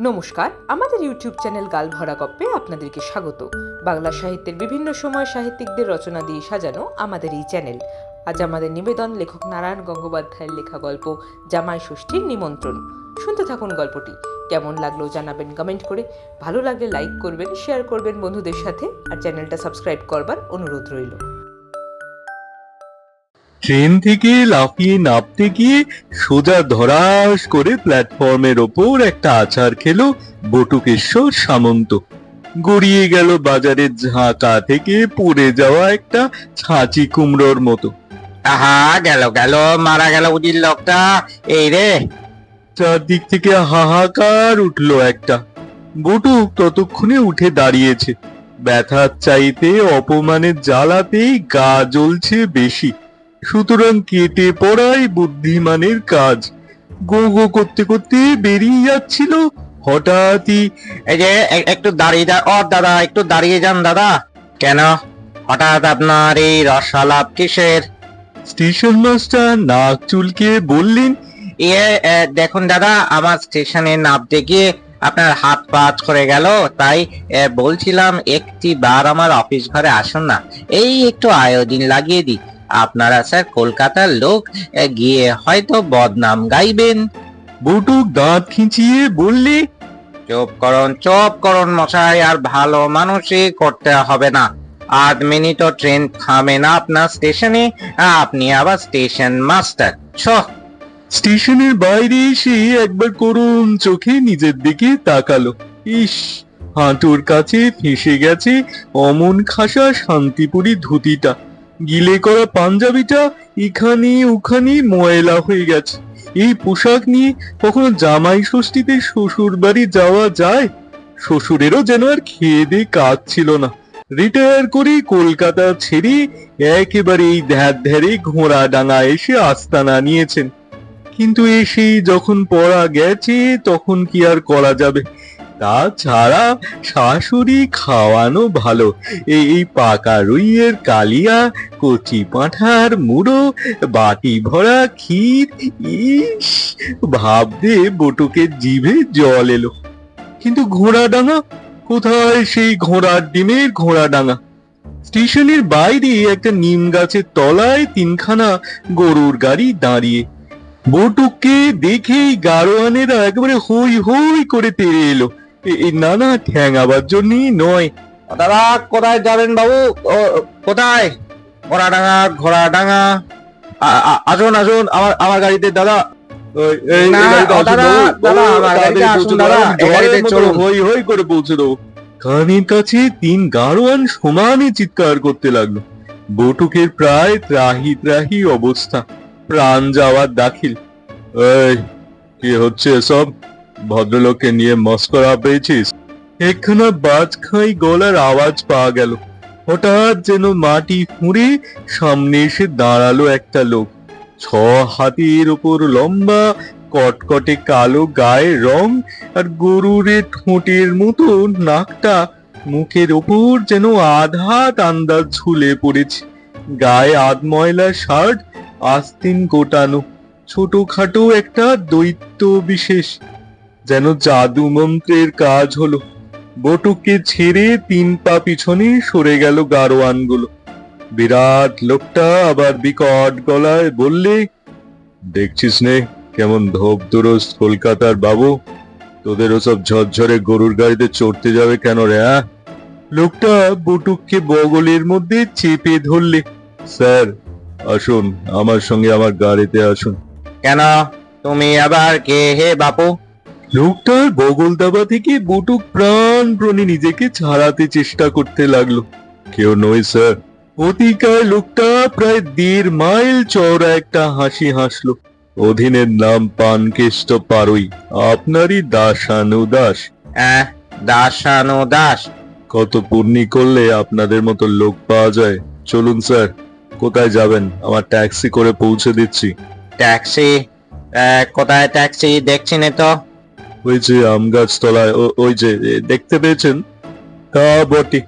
নমস্কার, আমাদের YouTube channel গাল ভরা গপ্পে আপনাদেরকে স্বাগত। বাংলা সাহিত্যের বিভিন্ন সময় সাহিত্যিকদের রচনা দিয়ে সাজানো আমাদের এই চ্যানেল। আজ আমাদের নিবেদন লেখক নারায়ণ গঙ্গোপাধ্যায়ের লেখা গল্প, জামাই ষষ্ঠীর নিমন্ত্রণ। শুনতে থাকুন গল্পটি। কেমন লাগল জানাবেন কমেন্ট করে। ভালো লাগলে লাইক করবেন, শেয়ার করবেন বন্ধুদের সাথে, আর চ্যানেলটা সাবস্ক্রাইব করবার অনুরোধ রইল। ট্রেন থেকে লাফিয়ে নামতে গিয়ে সোজা ধরাস করে প্ল্যাটফর্মের ওপর একটা আচার খেলো বটুকেশ্বর সামন্ত। গড়িয়ে গেল বাজারের ঝাঁকা থেকে পড়ে যাওয়া একটা ছাঁচি কুমড়োর মতো। আহা গেল গেল মারা গেল উজির লোকটা। এই রে। চারদিক থেকে হাহাকার উঠল একটা। বটুক ততক্ষণে উঠে দাঁড়িয়েছে। ব্যথার চাইতে অপমানের জ্বালাতেই গা জ্বলছে বেশি। সুতরাং কেটে পড়াই বুদ্ধিমানের কাজ। গো গো করতে করতে বেরিয়ে যাচ্ছিল হঠাৎই। এই যে এ- একটু দাঁড়িয়ে যা ও দাদা একটু দাঁড়িয়ে যান দাদা। কেন? হঠাৎ আপনার এই রসালাপ কিসের? স্টেশন মাস্টার নাক চুলকে বললেন এ, দেখুন দাদা আমার স্টেশনে নামতে গিয়ে আপনার হাত পা করে গেল তাই বলছিলাম একটি বার আমার অফিস ঘরে আসুন না। এই একটু আয়োডিন লাগিয়ে দিই। আপনারা স্যার কলকাতার লোক গিয়ে হয়তো বদনাম গাইবেন। বটুক দাঁত খিঁচিয়ে বললে চুপ করুন চুপ করুন মশাই আর ভালো মানুষই করতে হবে না। আধ মিনিটও ট্রেন থামে না আপনার স্টেশনে আপনি আবার স্টেশন মাস্টার। ছ স্টেশনের বাইরে এসে একবার করুণ চোখে নিজের দিকে তাকালো। ইস হাঁটুর কাছে ফেসে গেছে অমন খাসা শান্তিপুরি ধুতিটা। গিলে করা পাঞ্জাবিটা এখানে ওখানে ময়লা হয়ে গেছে। এই পোশাক নিয়ে কখনো জামাই ষষ্ঠীতে শ্বশুর বাড়ি যাওয়া যায়? শ্বশুরেরও যেন আর খেয়ে দিয়ে কাজ ছিল না। রিটায়ার করে কলকাতা ছেড়ে একেবারে এই ধ্যার ধ্যারে ঘোড়া ডাঙা এসে আস্তানা নিয়েছেন। কিন্তু এসে যখন পড়া গেছে, তখন কি আর করা যাবে? তাছাড়া শাশুড়ি খাওয়ানো ভালো। এই পাকা রুইয়ের কালিয়া, কচি পাঁঠার মুড়ো, বাটি ভরা ক্ষীর, ইস, ভাবতে বটুকের জিভে জল এলো। কিন্তু ঘোড়া ডাঙা কোথায় সেই ঘোড়ার ডিমের ঘোড়া ডাঙা স্টেশনের বাইরে একটা নিম গাছের তলায় তিনখানা গরুর গাড়ি দাঁড়িয়ে। বটুককে দেখেই গাড়োয়ানেরা একেবারে হই হই করে তেড়ে এলো। এ- এ না না ঠ্যাঙাবার জন্যই নয়। দাদা কোথায় যাবেন বাবু? কোথায়? আসুন আসুন আমার আমার গাড়িতে দাদা। এই- এই এই কানের কাছে তিন গাড়োয়ান সমানে চিৎকার করতে লাগল। বটুকের প্রায় ত্রাহি ত্রাহি অবস্থা। প্রাণ যাওয়ার দাখিল। এই কি হচ্ছে এসব? ভদ্রলোককে নিয়ে মস্করা পেয়েছিস? একখানা বাজ খাই গলার আওয়াজ পাওয়া গেল। হঠাৎ যেন মাটি ফুঁড়ে সামনে এসে দাঁড়াল একটা লোক। ছ হাতের ওপর লম্বা, কটকটে কালো গায়ের রং আর গরুরে ঠোঁটের মতো নাকটা। মুখের ওপর যেন আধাত আন্দাজ ঝুলে পড়েছে। গায়ে আধ ময়লা শার্ট, আস্তিন গোটানো। ছোটখাটো একটা দৈত্য বিশেষ। যেন জাদু মন্ত্রের কাজ হলো। বটুককে ছেড়ে তিন পা পিছনে সরে গেল গারোয়ানগুলো। বিরাট লোকটা আবার বিকট গলায় বললে, দেখছিস নে, কেমন ধোপ দুরস্ত কলকাতার বাবু। তোদের ওসব ঝরঝরে গরুর গাড়িতে চড়তে যাবে কেন রে হ্যাঁ লোকটা বটুককে বগলের মধ্যে চেপে ধরলে, স্যার, আসুন, আমার সঙ্গে আমার গাড়িতে আসুন। কেন? তুমি আবার কে হে বাপু? লোকটার বগল দাবা থেকে বটুক প্রাণপ্রণে নিজেকে ছাড়াতে চেষ্টা করতে লাগল। কেউ নয় স্যার। অতিকায় লোকটা প্রায় দেড় মাইল চওড়া একটা হাসি হাসলো। অধীনের নাম পানকেষ্ট পারুই। আপনারই দাসানুদাস। দাসানু দাস কত পূর্ণি করলে আপনাদের মতো লোক পাওয়া যায়। চলুন স্যার কোথায় যাবেন? আমার ট্যাক্সি করে পৌঁছে দিচ্ছি। ট্যাক্সি? কোথায় ট্যাক্সি? দেখছি না তো। ওই যে আম গাছ তলায় ওই যে দেখতে পেয়েছেন? তা বটে।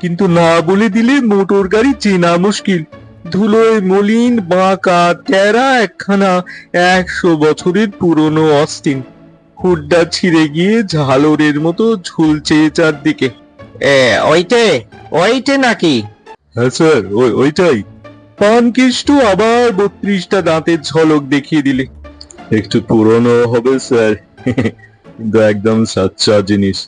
কিন্তু না বলে দিলে মোটর গাড়ি চেনা মুশকিল। ধুলোয় মলিন বাঁকা টেরা একখানা একশো বছরের পুরনো অস্টিন হুড্ডা ছিঁড়ে গিয়ে ঝালরের মতো ঝুলছে চারদিকে। এ ওইটে ওইটে নাকি? হ্যাঁ স্যার ওই ওইটাই। পানকেষ্ট আবার বত্রিশটা দাঁতের ঝলক দেখিয়ে দিলে। একটু পুরনো হবে স্যার। কিন্তু একদম সাচ্চা জিনিস।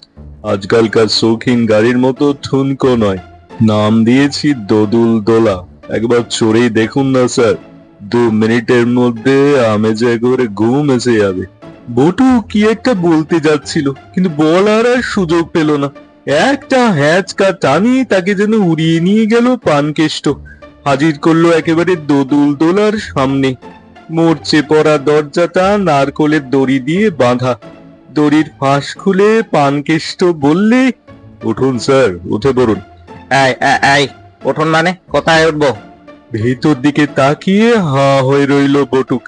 আজকালকার শৌখিন গাড়ির মতো ঠুনকো নয়। নাম দিয়েছি দোদুল দোলা। একবার চড়েই দেখুন না, স্যার। দু মিনিটের মধ্যে আমেজে একেবারে ঘুম এসে যাবে। বটু, কি একটা বলতে যাচ্ছিল, কিন্তু বলার আর সুযোগ পেল না। একটা হ্যাচকা টানি তাকে যেন উড়িয়ে নিয়ে গেল পানকেষ্ট। হাজির করল একেবারে দোদুল দোলার সামনে। মরচে পড়া দরজাটা নারকলের দড়ি দিয়ে বাঁধা। দড়ির ফাঁস খুলে পানকেষ্ট বললে উঠুন স্যার উঠে পড়ুন। উঠুন মানে কোথায় উঠবো? ভেতর দিকে তাকিয়ে হা হয়ে রইল বটুক।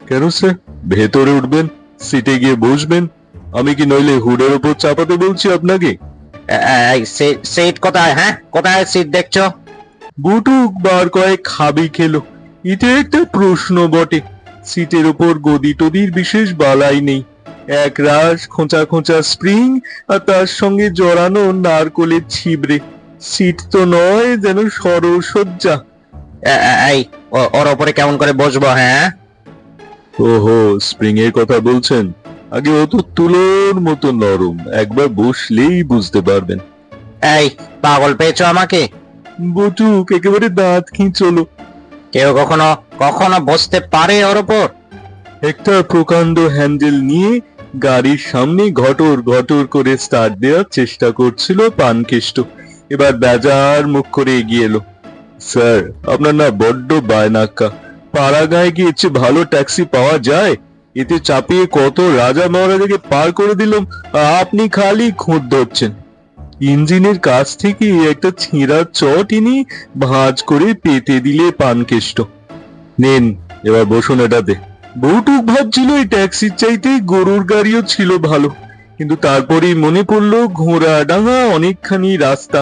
কেন স্যার? ভেতরে উঠবেন সিটে গিয়ে বসবেন। আমি কি নইলে হুডের উপর চাপাতে বলছি আপনাকে? সিট কোথায় হ্যাঁ? কোথায় সিট দেখছ? বুটুক বার কয়েক খাবি খেলো। এটা একটা প্রশ্ন বটে। সিটের ওপর গদি টদির বিশেষ বালাই নেই। এক রাশ খোঁচা খোঁচা স্প্রিং আর তার সঙ্গে জড়ানো নারকলের ছিবড়ে। সিট তো নয় যেন সরসজ্জা। এই ওর ওপরে কেমন করে বসবো হ্যাঁ? ওহো স্প্রিং এর কথা বলছেন। আগে ও তো তুলোর মতো নরম একবার বসলেই বুঝতে পারবেন। এই পাগল পেয়েছ আমাকে? বটুক একেবারে দাঁত খিঁচলো। কেউ কখনো কখনো বসতে পারে ওর ওপর? একটা প্রকাণ্ড হ্যান্ডেল নিয়ে গাড়ির সামনে ঘটর ঘটর করে স্টার্ট দেওয়ার চেষ্টা করছিল পানকেষ্ট। এবার বেজার মুখ করে এগিয়ে এলো। স্যার, আপনার না বড্ড বায়নাক্কা। পাড়া গায়ে এর ভালো ট্যাক্সি পাওয়া যায়, এতে চাপিয়ে কত রাজা মহারাজাকে পার করে দিলাম, আপনি খালি খুঁত ধরছেন। ইঞ্জিনের কাছ থেকে একটা ছিঁড়া চট ইনি ভাঁজ করে পেতে দিলে পানকেষ্ট। নেন, এবার বসুন এটাতে বউটুক ভাবছিল এই ট্যাক্সির চাইতে গরুর গাড়িও ছিল ভালো। কিন্তু তারপরেই মনে পড়ল ঘোড়া ডাঙা অনেকখানি রাস্তা।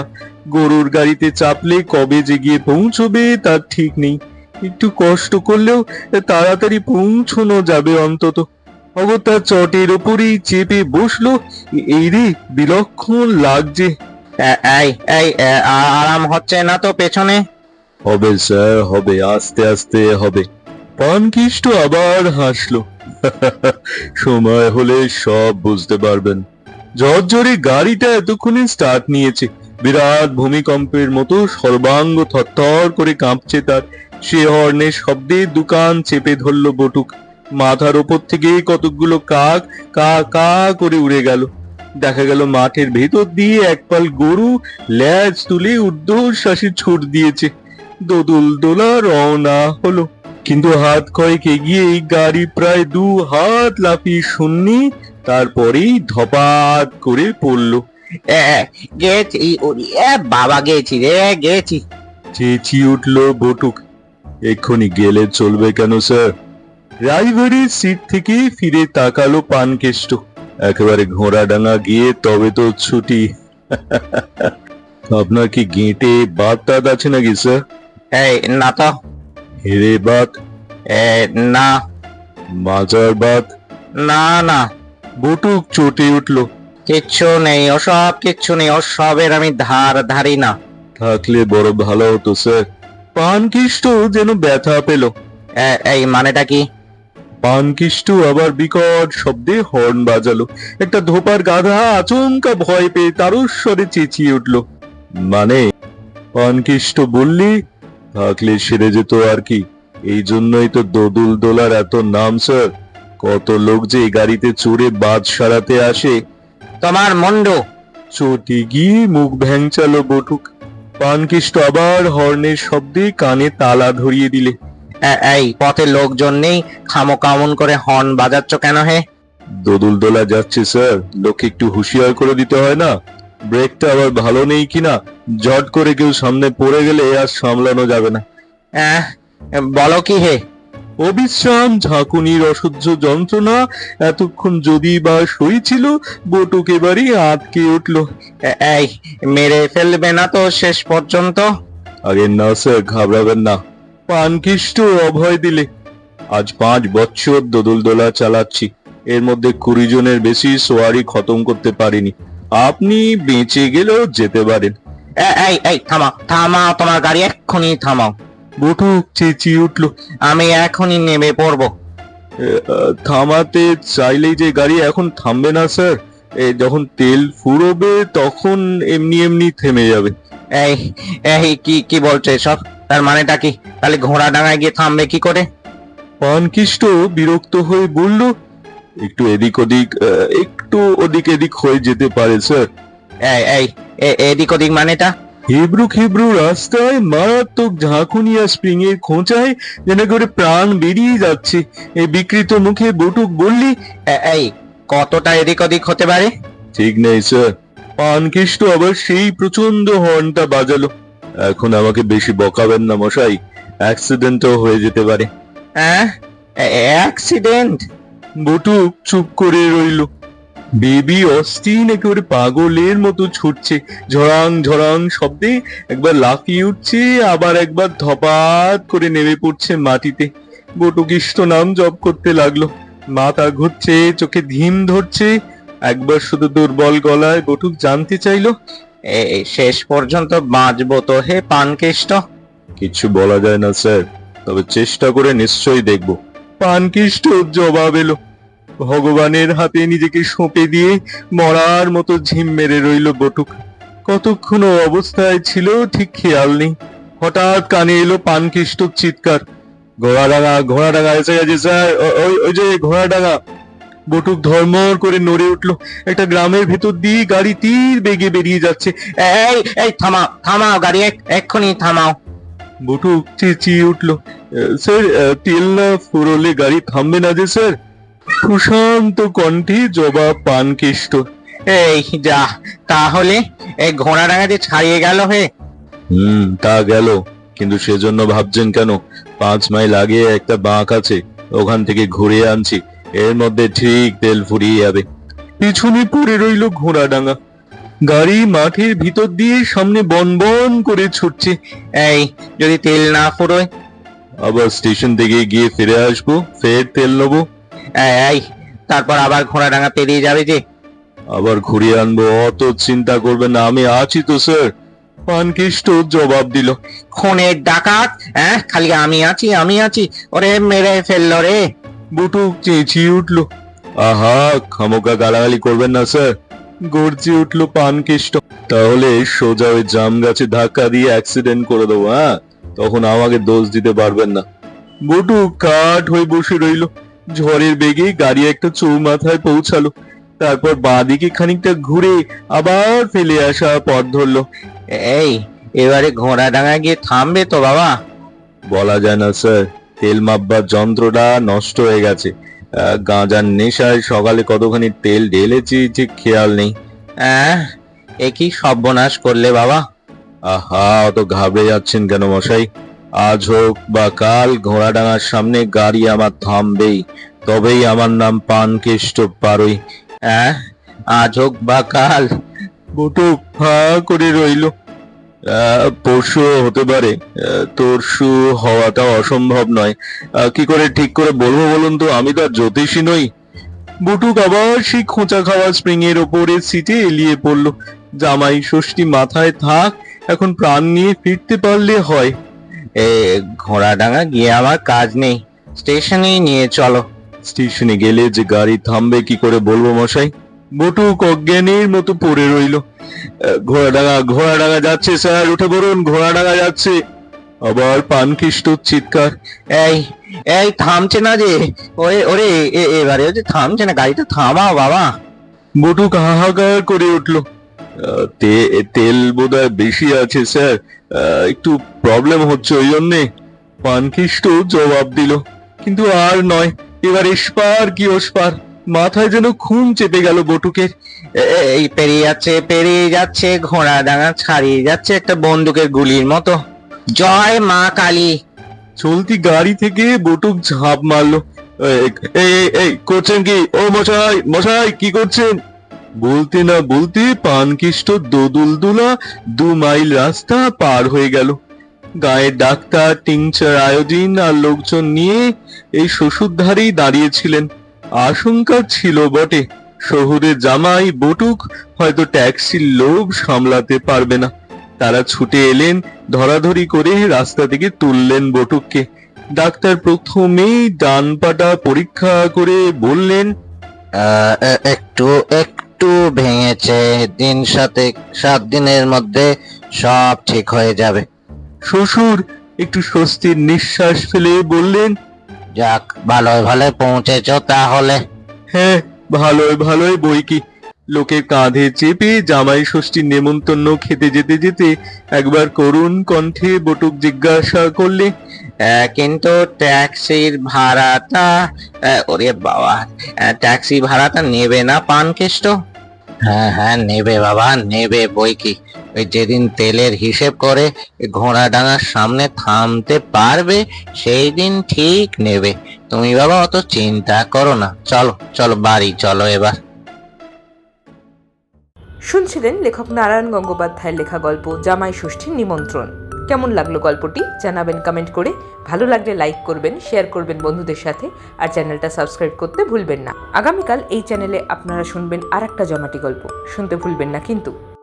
গরুর গাড়িতে চাপলে কবে যে গিয়ে পৌঁছবে তার ঠিক নেই। একটু কষ্ট করলেও তাড়াতাড়ি পৌঁছনো যাবে অন্তত। অগত্যা চটের ওপরেই চেপে বসল এই রে বিলক্ষণ লাগছে। এই এই আরাম হচ্ছে না তো পেছনে? হবে স্যার হবে আস্তে আস্তে হবে। পানকিষ্ট আবার হাসলো। সময় হলে সব বুঝতে পারবেন। ঝরঝরে গাড়িটা এতক্ষণে স্টার্ট নিয়েছে। বিরাট ভূমিকম্পের মতো সর্বাঙ্গ থরথর করে কাঁপছে তার। সে হর্নের শব্দে দোকান চেপে ধরলো বটুক। মাথার ওপর থেকে কতকগুলো কাক, কা কা করে উড়ে গেল। দেখা গেল মাঠের ভেতর দিয়ে একপাল গরু ল্যাজ তুলে ঊর্ধ্বশ্বাসে ছুট দিয়েছে। দোদুল দোলা রওনা হলো। কিন্তু হাত কয়েক এগিয়ে এই গাড়ি প্রায় দু হাত লাফিয়ে শুননি তারপরেই ধপাত করে পড়ল। গেছি বাবা গেছি রে গেছি চেঁচিয়ে উঠল বটুক। এক্ষুনি গেলে চলবে কেন স্যার? ড্রাইভারের সিট থেকে ফিরে তাকালো পানকেষ্ট। একেবারে ঘোড়া ডাঙা গিয়ে তবে তো ছুটি। আপনার কি গেঁটে বাদ টাত আছে নাকি স্যার? এই না তো। হেরে বাত এ, না। মাজার বাত না না। বটুক চটে উঠল। কিচ্ছু নেই ওসব কিচ্ছু নেই ওসবের আমি ধার ধারি না। থাকলে বড় ভালো হতো স্যার। পানকিষ্ট যেন ব্যথা পেল। এই মানেটা কি? পানকিষ্ট আবার বিকট শব্দে হর্ন বাজালো। একটা ধোপার গাধা আচমকা ভয় পেয়ে তারস্বরে চেঁচিয়ে উঠল। মানে পানকিষ্ট বললি থাকলে সেরে যেত আর কি। এই জন্যই তো দোদুল দোলার এত নাম স্যার। কত লোক যে গাড়িতে চড়ে বাদ সারাতে আসে। তোমার মন্ডু। চটি গিয়ে মুখ ভ্যাংচালো বটুক। পানকিষ্ট আবার হর্নের শব্দে কানে তালা ধরিয়ে দিলে। এই পথে লোকজন নেই খামো কামন করে হর্ন বাজাচ্ছ কেন হে? দোদুল দোলা যাচ্ছে স্যার। লোককে একটু হুঁশিয়ার করে দিতে হয় না? ব্রেকটা আবার ভালো নেই কিনা? জট করে কেউ সামনে পড়ে গেলে আর সামলানো যাবে না। বলো কি হে? অবিশ্রাম ঝাঁকুনির অসহ্য যন্ত্রণা এতক্ষণ যদি বা সইছিল বটুক এবারই আটকে উঠল। এই মেরে ফেলবে না তো শেষ পর্যন্ত? আগে না স্যার ঘাবড়াবেন না। পানকিষ্ট অভয় দিলে। আজ পাঁচ বছর দোদুল দোলা চালাচ্ছি। এর মধ্যে কুড়ি জনের বেশি সোয়ারি খতম করতে পারিনি। আপনি বেঁচে গেলেও যেতে পারেন। এই এই থামাও থামাও তোমার গাড়ি এক্ষুনি থামাও। বটুক চেঁচিয়ে উঠল। আমি এখনই নেমে পড়ব। থামাতে চাইলেই যে গাড়ি এখন থামবে না স্যার। যখন তেল ফুরোবে তখন এমনি এমনি থেমে যাবে। এই এই কি কি বলছো এসব? তার মানেটা কি? তাহলে ঘোড়া ডাঙায় গিয়ে থামবে কি করে? পানকিষ্ট বিরক্ত হয়ে বলল একটু এদিক ওদিক একটু ওদিক এদিক হয়ে যেতে পারে স্যার এই এই এদিক ওদিক মানেটা? হিব্রু খেব্রু রাস্তায় মারাত্মক ঝাঁকুনিয়া স্প্রিং এর খোঁচায় যেন করে প্রাণ বেরিয়ে যাচ্ছে। এই বিকৃত মুখে বটুক বললি এই কতটা এদিক ওদিক হতে পারে? ঠিক নেই স্যার পানকিষ্ট আবার সেই প্রচণ্ড হর্নটা বাজালো। এখন আমাকে বেশি বকাবেন না মশাই। অ্যাক্সিডেন্টও হয়ে যেতে পারে। হ্যাঁ? অ্যাক্সিডেন্ট বটুক চুপ করে রইল। বেবি অস্টিন একেবারে পাগলের মতো ছুটছে। ঝরাং ঝরাং শব্দে একবার লাফিয়ে উঠছে আবার একবার ধপাত করে নেমে পড়ছে মাটিতে। বটুকিষ্ট নাম জপ করতে লাগল। মাথা ঘুরছে চোখে ধিম ধরছে। একবার শুধু দুর্বল গলায় বটুক জানতে চাইলো শেষ পর্যন্ত বাঁচবো তো হে পান পানকেষ্ট? কিছু বলা যায় না স্যার। তবে চেষ্টা করে নিশ্চয়ই দেখব। পানকিষ্ট জবাব এলো। ভগবানের হাতে নিজেকে সঁপে দিয়ে মরার মতো ঝিম মেরে রইল বটুক। কতক্ষণ অবস্থায় ছিল ঠিক খেয়াল নেই। হঠাৎ কানে এলো পানকিষ্ট চিৎকার। ঘোড়াডাঙ্গা ঘোড়াডাঙ্গা এসে গেছে স্যার। ওই ওই যে ঘোড়াডাঙ্গা। বটুক ধর্মর করে নড়ে উঠল। একটা গ্রামের ভেতর দিয়ে গাড়ি তীর বেগে বেরিয়ে যাচ্ছে। এই এই থামাও থামাও গাড়ি এক- এক্ষুনি থামাও। বটুক চেঁচিয়ে উঠল। "আহ, স্যার তেল না ফুরোলে গাড়ি থামবে না যে স্যার। প্রশান্ত কণ্ঠে জবাব পান কেষ্ট এই যা তাহলে এই ঘোড়া ডাঙা যে ছাড়িয়ে গেল হে। হুম তা গেল। কিন্তু সেজন্য ভাবছেন কেন? পাঁচ মাইল আগে একটা বাঁক আছে ওখান থেকে ঘুরে আনছি। এর মধ্যে ঠিক তেল ফুরিয়ে যাবে। পিছনে পড়ে রইল ঘোড়াডাঙ্গা। গাড়ি মাঠের ভিতর দিয়ে সামনে বন বন করে ছুটছে। এই যদি তেল না ফুরোয় আবার স্টেশন থেকে গিয়ে ফিরে আসব ফের তেল নেব এই, তারপর আবার ঘোড়া ডাঙা পেরিয়ে যাবে যে আবার ঘুরিয়ে আনব অত চিন্তা করবেন না আমি আছি তো স্যার পানকিষ্ট জবাব দিল খুনের ডাকাত হ্যাঁ খালি আমি আছি আমি আছি ওরে মেরে ফেলল রে বুটুক চেঁচিয়ে উঠল আহা খামোকা গালাগালি করবেন না স্যার গর্জে উঠল পানকিষ্ট তাহলে সোজা ওই জাম গাছে ধাক্কা দিয়ে অ্যাক্সিডেন্ট করে দেবো হ্যাঁ তখন আমাকে দোষ দিতে পারবেন না। বটু কাঠ হয়ে বসে রইল। ঝড়ের বেগে গাড়ি একটা চৌমাথায় পৌঁছালো। তারপর বাঁদিকে খানিকটা ঘুরে আবার ফেলে আসা পথ ধরলো। এই এবারে ঘোড়া ডাঙা গিয়ে থামবে তো বাবা। বলা যায় না স্যার। তেল মাপবার যন্ত্রটা নষ্ট হয়ে গেছে। গাঁজার নেশায় সকালে কতখানি তেল ঢেলেছি ঠিক খেয়াল নেই। হ্যাঁ এ কি সর্বনাশ করলে বাবা? আহা, অত ঘাবড়ে যাচ্ছেন কেন মশাই? আজ হোক বা কাল ঘোড়াডাঙ্গার সামনে গাড়ি আমার থামবেই, তবেই আমার নাম পানকেষ্ট পারই। হ্যাঁ আজ হোক বা কাল, বটু, হা করে রইল। পরশু হতে পারে তরশু হওয়াটা অসম্ভব নয়। কি করে ঠিক করে বলব বলুন তো, আমি তো জ্যোতিষী নই। বুটুক আবার সেই খোঁচা খাওয়া স্প্রিং এর ওপরে সিটে এলিয়ে পড়ল। জামাই ষষ্ঠী মাথায় থাক এখন প্রাণ নিয়ে ফিরতে পারলে হয়। এ ঘোড়া ডাঙা গিয়ে আমার কাজ নেই। স্টেশনেই নিয়ে চলো। স্টেশনে গেলে যে গাড়ি থামবে কি করে বলব মশাই? বটুক অজ্ঞানের মতো পড়ে রইল। ঘোড়াডাঙ্গা ঘোড়াডাঙ্গা যাচ্ছে স্যার উঠে পড়ুন ঘোড়াডাঙ্গা যাচ্ছে। আবার পানখিষ্ট চিৎকার। এই এই থামছে না যে। ওরে ওরে এ- এবারে যে থামছে না গাড়িটা থামাও বাবা। বটুক হাহাকার করে উঠল। তেল বোধহয় বেশি আছে স্যার। একটু প্রবলেম হচ্ছে ওই জন্যে পানখিষ্ট জবাব দিল। কিন্তু আর নয় এবার এসপার কি ওসপার? মাথায় যেন খুন চেপে গেল বটুকের। এই পেরিয়ে যাচ্ছে পেরিয়ে যাচ্ছে ঘোড়া ডাঙা ছাড়িয়ে যাচ্ছে একটা বন্দুকের গুলির মতো। জয় মা কালী। চলতি গাড়ি থেকে বটুক ঝাঁপ মারলো। এই এই এই, এই করছেন কি? ও মশাই মশাই কি করছেন? বলতে না বলতে পানকিষ্ট দোদুলদুলা দু মাইল রাস্তা পার হয়ে গেল। গায়ের ডাক্তার টিংচার আয়োডিন আর লোকজন নিয়ে এই শ্বশুর ধারেই দাঁড়িয়েছিলেন। আশঙ্কা ছিল বটে শহুরে জামাই বটুক হয়তো ট্যাক্সির লোভ সামলাতে পারবে না। তারা ছুটে এলেন ধরাধরি করে রাস্তা থেকে তুললেন বটুককে। ডাক্তার প্রথমেই ডান পাটা পরীক্ষা করে বললেন আহ, এ- একটু একটু ভেঙেছে দিন সাথে সাত দিনের মধ্যে সব ঠিক হয়ে যাবে। শ্বশুর একটু স্বস্তির নিঃশ্বাস ফেলে বললেন যাক ভালোয় ভালোয় পৌঁছেছ তাহলে। হ্যাঁ ভালোই ভালোই বই কি লোকের কাঁধে চেপে জামাই ষষ্ঠীর নেমন্তন্ন খেতে যেতে যেতে একবার করুণ কণ্ঠে বটুক জিজ্ঞাসা করলে কিন্তু ট্যাক্সির ভাড়াটা ওরে বাবা ট্যাক্সি ভাড়াটা নেবে না পানকেষ্ট? হ্যাঁ হ্যাঁ নেবে বাবা, নেবে বই কি। ওই যেদিন তেলের হিসেব করে ঘোড়া ডাঙার সামনে থামতে পারবে, সেই দিন ঠিক নেবে। তুমি বাবা অত চিন্তা করো না। চলো চলো, বাড়ি চলো এবার। শুনছিলেন লেখক নারায়ণ গঙ্গোপাধ্যায়ের লেখা গল্প জামাই ষষ্ঠীর নিমন্ত্রণ। কেমন লাগল গল্পটি? জানাবেন কমেন্ট করে। ভালো লাগলে লাইক করবেন শেয়ার করবেন বন্ধুদের সাথে, আর চ্যানেলটা সাবস্ক্রাইব করতে ভুলবেন না। আগামীকাল এই চ্যানেলে আপনারা শুনবেন আর একটা জমাটি গল্প। শুনতে ভুলবেন না কিন্তু।